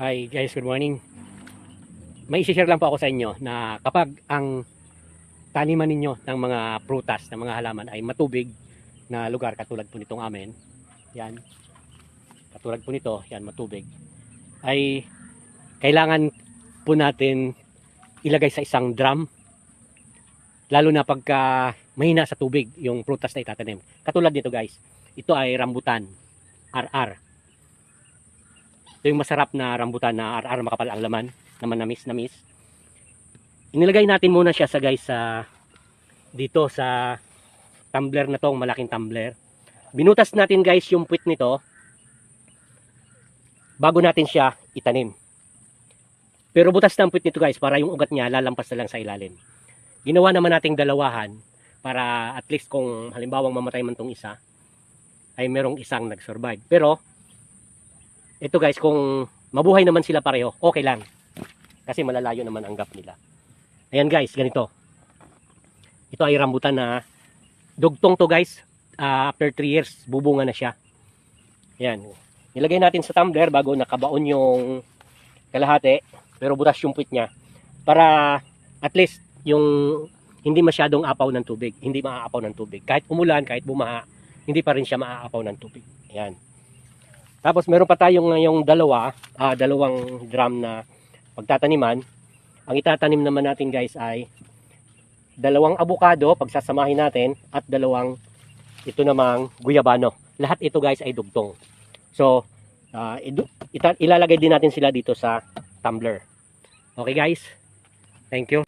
Hi guys, good morning. May isi-share lang po ako sa inyo na kapag ang taniman ninyo ng mga prutas, ng mga halaman ay matubig na lugar katulad po nitong amin, yan, katulad po nito, yan matubig, ay kailangan po natin ilagay sa isang drum lalo na pagka mahina sa tubig yung prutas na itatanim. Katulad nito guys, ito ay rambutan, RR. Yung masarap na rambutan na RR makapal ang laman, na manamis namis. Inilagay natin muna siya sa guys sa dito sa tumbler na tong malaking tumbler. Binutas natin guys yung puwit nito bago natin siya itanim. Pero butas na ang puwit nito guys para yung ugat niya lalampas na lang sa ilalim. Ginawa naman nating dalawahan para at least kung halimbawang mamatay man tong isa ay merong isang nag-survive. Pero ito guys, kung mabuhay naman sila pareho, okay lang. Kasi malalayo naman ang gap nila. Ayan guys, ganito. Ito ay rambutan na dugtong to guys. Ah, after 3 years, bubunga na siya. Ayan. Nilagay natin sa tumbler bago nakabaon yung kalahati. Pero butas yung puwit niya. Para at least yung hindi masyadong apaw ng tubig. Hindi maaapaw ng tubig. Kahit umulan, kahit bumaha, hindi pa rin siya maaapaw ng tubig. Ayan. Tapos meron pa tayong ngayong dalawa, ah, dalawang drum na pagtataniman. Ang itatanim naman natin guys ay dalawang abukado, pagsasamahin natin, at dalawang ito namang guyabano. Lahat ito guys ay dugtong. So, ita- ilalagay din natin sila dito sa tumbler. Okay guys? Thank you.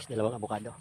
guys, dalawang abukado.